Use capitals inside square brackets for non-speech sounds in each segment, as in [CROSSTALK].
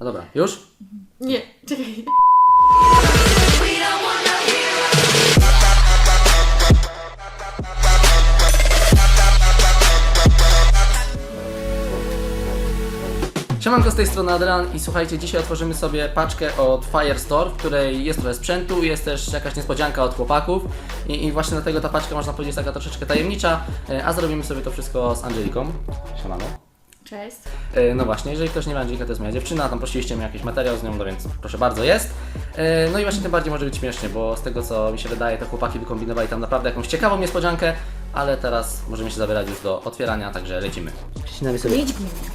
No dobra, już? Nie, czekaj. Siemanko z tej strony Adrian i słuchajcie, dzisiaj otworzymy sobie paczkę od Firestore, w której jest trochę sprzętu, jest też jakaś niespodzianka od chłopaków i, i właśnie dlatego ta paczka można powiedzieć taka troszeczkę tajemnicza, e, a zrobimy sobie to wszystko z Angeliką. Siemano. Cześć. E, No właśnie, jeżeli ktoś nie wie, Angelika to jest moja dziewczyna, tam prosiliście mnie jakiś materiał z nią, no więc proszę bardzo, jest. E, No i właśnie tym bardziej może być śmiesznie, bo z tego co mi się wydaje, to chłopaki wykombinowali tam naprawdę jakąś ciekawą niespodziankę, ale teraz możemy się zabierać już do otwierania, także lecimy. Przycinamy sobie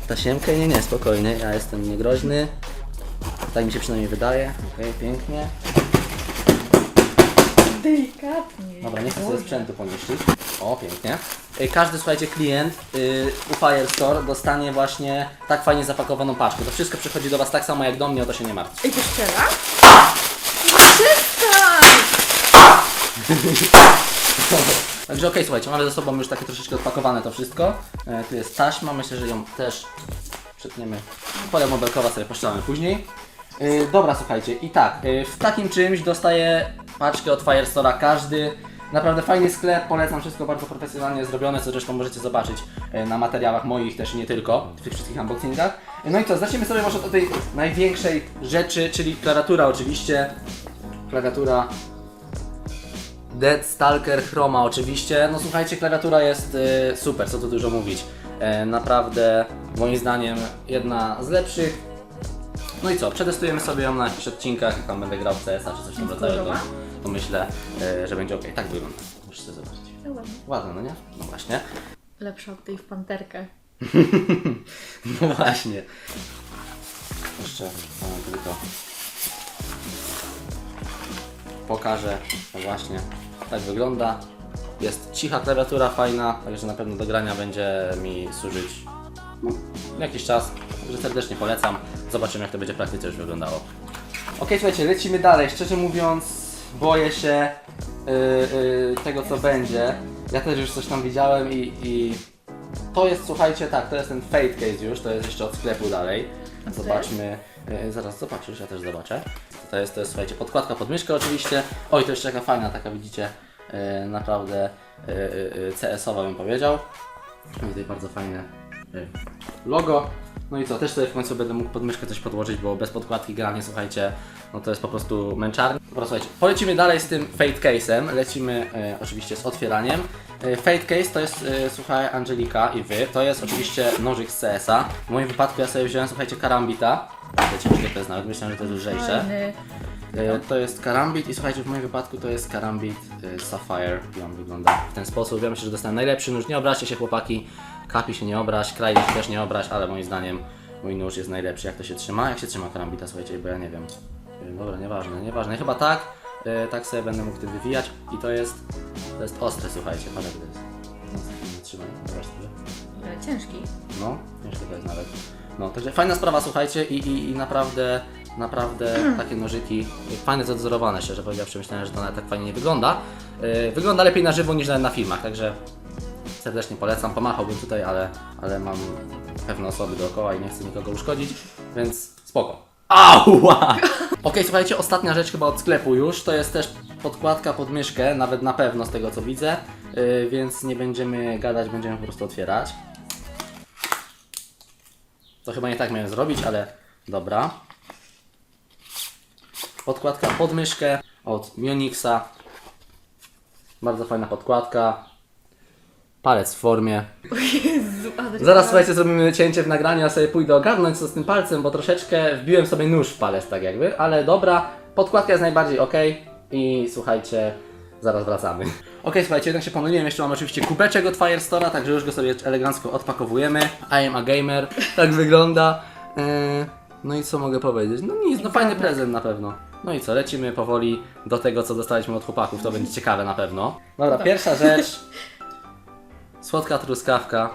tasiemkę, nie, nie, spokojnie, ja jestem niegroźny. Tak mi się przynajmniej wydaje. Okej, pięknie. Delikatnie. Dobra, nie chcę sobie sprzętu poniszczyć. O, pięknie. Y, Każdy, słuchajcie, klient y, u Firestore dostanie właśnie tak fajnie zapakowaną paczkę. To wszystko przychodzi do Was tak samo jak do mnie, o to się nie martwcie. Ej, to strzela? Przestań! [LAUGHS] Także okej, słuchajcie, mamy ze sobą już takie troszeczkę odpakowane to wszystko. E, tu jest taśma, myślę, że ją też przetniemy. Folia modelkowa sobie poszczamy później. E, dobra, słuchajcie, i tak, e, w takim czymś dostaje paczkę od Firestore'a każdy. Naprawdę fajny sklep, polecam, wszystko bardzo profesjonalnie zrobione, co zresztą możecie zobaczyć e, na materiałach moich też nie tylko, w tych wszystkich unboxingach. No i co, zacznijmy sobie może od tej największej rzeczy, czyli klawiatura oczywiście. Klawiatura Dead Stalker Chroma oczywiście. No słuchajcie, klawiatura jest y, super, co tu dużo mówić. E, naprawdę, moim zdaniem, jedna z lepszych. No i co, przetestujemy sobie ją na jakichś odcinkach, jak tam będę grał w CS-a czy coś w tym rodzaju, to, myślę, e, że będzie ok. Tak wygląda. Musisz sobie zobaczyć. Ładne, no nie? No właśnie. Lepsza od tej w panterkę. [LAUGHS] No właśnie. Jeszcze tylko pokażę. No właśnie, tak wygląda. Jest cicha klawiatura, fajna, także na pewno do grania będzie mi służyć no, jakiś czas. Także serdecznie polecam. Zobaczymy, jak to będzie w praktyce już wyglądało. Ok, słuchajcie, lecimy dalej. Szczerze mówiąc, boję się yy, yy, tego, co będzie. Ja też już coś tam widziałem i, i to jest, słuchajcie, tak, to jest ten Fate Case już, to jest jeszcze od sklepu dalej. Zobaczmy, e, zaraz zobaczysz, ja też zobaczę. To jest, to jest, słuchajcie, podkładka pod myszkę oczywiście. Oj, to jeszcze taka fajna, taka widzicie, e, naprawdę e, e, CS-owa bym powiedział. I tutaj bardzo fajne e, logo. No i co, też sobie w końcu będę mógł pod myszkę coś podłożyć, bo bez podkładki granie, słuchajcie, no to jest po prostu męczarnie. Dobra, słuchajcie, polecimy dalej z tym Fate Case'em, lecimy e, oczywiście z otwieraniem. E, Fate Case to jest, e, słuchaj, Angelika i Wy, to jest oczywiście nożyk z CS-a. W moim wypadku ja sobie wziąłem, słuchajcie, karambita. To ciężkie to jest nawet, myślałem, że to jest lżejsze. Fajny. E, To jest karambit i słuchajcie, w moim wypadku to jest karambit e, Sapphire i on wygląda w ten sposób. Ja myślę, że dostałem najlepszy nóż. Nie obraźcie się chłopaki, kapi się nie obraź, krajli się też nie obraź, ale moim zdaniem mój nóż jest najlepszy. Jak to się trzyma? Jak się trzyma karambita, słuchajcie, bo ja nie wiem. Wiem, Dobra, nieważne, nieważne. Chyba tak, e, tak sobie będę mógł tym wywijać i to jest, to jest ostre, słuchajcie, patrz jak to jest. Trzymaj, zobacz ciężki. No, ciężko to jest nawet. No, także fajna sprawa, słuchajcie, i, i, i naprawdę, naprawdę [CLEARS THROAT] takie nożyki, fajne zadzorowane, szczerze powiedziawszy, myślałem, że to nawet tak fajnie nie wygląda. Yy, wygląda lepiej na żywo niż nawet na filmach, także serdecznie polecam, pomachałbym tutaj, ale, ale mam pewne osoby dookoła i nie chcę nikogo uszkodzić, więc spoko. Ała! [LAUGHS] Okej, słuchajcie, ostatnia rzecz chyba od sklepu już, to jest też podkładka pod myszkę, nawet na pewno z tego co widzę, yy, więc nie będziemy gadać, będziemy po prostu otwierać. To chyba nie tak miałem zrobić, ale dobra. Podkładka pod myszkę od Mionixa. Bardzo fajna podkładka. Palec w formie. Jezu, Adrian. Zaraz słuchajcie, zrobimy cięcie w nagraniu, ja sobie pójdę ogarnąć co z tym palcem, bo troszeczkę wbiłem sobie nóż w palec tak jakby, ale dobra, podkładka jest najbardziej ok i słuchajcie, zaraz wracamy. [LAUGHS] Ok, słuchajcie, jednak się pomyliłem, jeszcze mam oczywiście kubeczek od Firestore'a, także już go sobie elegancko odpakowujemy. I am a gamer, tak [LAUGHS] wygląda. Eee, no i co mogę powiedzieć? No nic, no fajny prezent na pewno. No i co, lecimy powoli do tego, co dostaliśmy od chłopaków, to będzie ciekawe na pewno. Dobra, pierwsza rzecz. [LAUGHS] Słodka truskawka.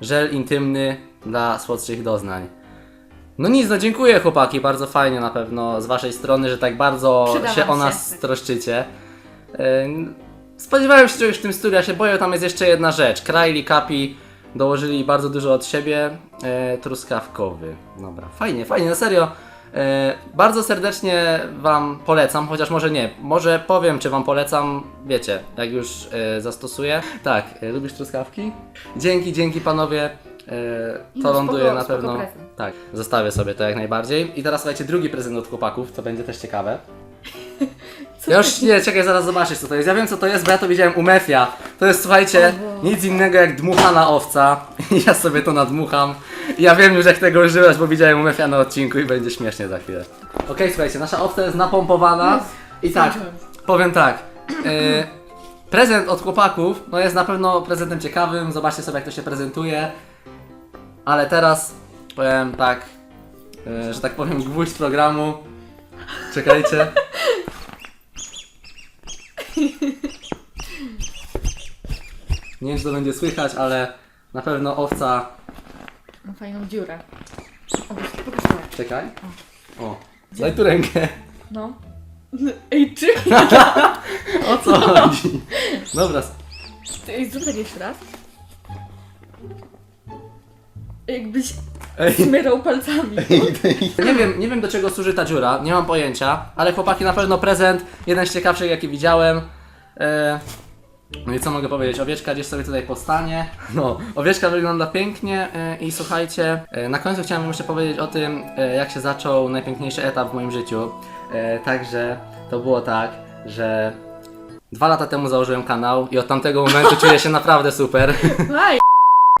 Żel intymny dla słodszych doznań. No nic, no dziękuję chłopaki, bardzo fajnie na pewno z waszej strony, że tak bardzo Przyda się wam o się. nas troszczycie. Yy, Spodziewałem się czegoś w tym studiu, ja się boję, tam jest jeszcze jedna rzecz. Kraili, Kapi, dołożyli bardzo dużo od siebie. E, truskawkowy. Dobra, fajnie, fajnie, na serio. E, bardzo serdecznie Wam polecam, chociaż może nie. Może powiem, czy Wam polecam, wiecie, jak już e, zastosuję. Tak, e, lubisz truskawki? Dzięki, dzięki panowie. E, to no, ląduje spoko- na spoko pewno. prezent. Tak, zostawię sobie to jak najbardziej. I teraz słuchajcie, drugi prezent od chłopaków, co będzie też ciekawe. [LAUGHS] Ja już nie, czekaj, zaraz zobaczysz co to jest. Ja wiem co to jest, bo ja to widziałem u Mefia. To jest, słuchajcie, nic innego jak dmuchana owca. I [LAUGHS] ja sobie to nadmucham. I ja wiem już jak tego używać, bo widziałem u Mefia na odcinku i będzie śmiesznie za chwilę. Okej, słuchajcie, nasza owca jest napompowana. I tak, powiem tak. e, prezent od chłopaków, no jest na pewno prezentem ciekawym. Zobaczcie sobie jak to się prezentuje. Ale teraz powiem tak, e, że tak powiem gwóźdź programu. Czekajcie. Nie wiem, czy to będzie słychać, ale na pewno owca. Ma fajną dziurę. O, pokaż to. Czekaj. O, daj tu rękę. No. [LAUGHS] Ej, czy? [LAUGHS] O co chodzi? Dobra, Ej, zrób tak jeszcze raz. Jakbyś ej. smyrał palcami. Nie wiem, nie wiem do czego służy ta dziura, nie mam pojęcia, ale chłopaki na pewno prezent, jeden z ciekawszych jaki widziałem. E, no co mogę powiedzieć, owieczka gdzieś sobie tutaj postanie. [LAUGHS] No, owieczka wygląda pięknie e, i słuchajcie, e, na końcu chciałem jeszcze powiedzieć o tym, jak się zaczął najpiękniejszy etap w moim życiu. Także to było tak, że dwa lata temu założyłem kanał i od tamtego momentu czuję się [LAUGHS] naprawdę super.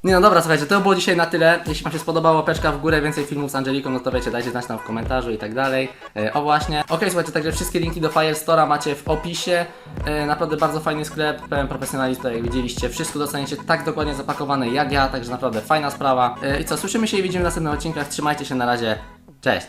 Nie no dobra, słuchajcie, to było dzisiaj na tyle. Jeśli Wam się spodobało, peczka w górę, więcej filmów z Angeliką, no to wiecie, dajcie znać tam w komentarzu i tak dalej. E, o właśnie. Okej, słuchajcie, także wszystkie linki do Firestora macie w opisie. E, naprawdę bardzo fajny sklep, pełen profesjonalizm, jak widzieliście. Wszystko dostaniecie tak dokładnie zapakowane jak ja, także naprawdę fajna sprawa. E, I co, słyszymy się i widzimy w następnych odcinkach. Trzymajcie się, na razie. Cześć!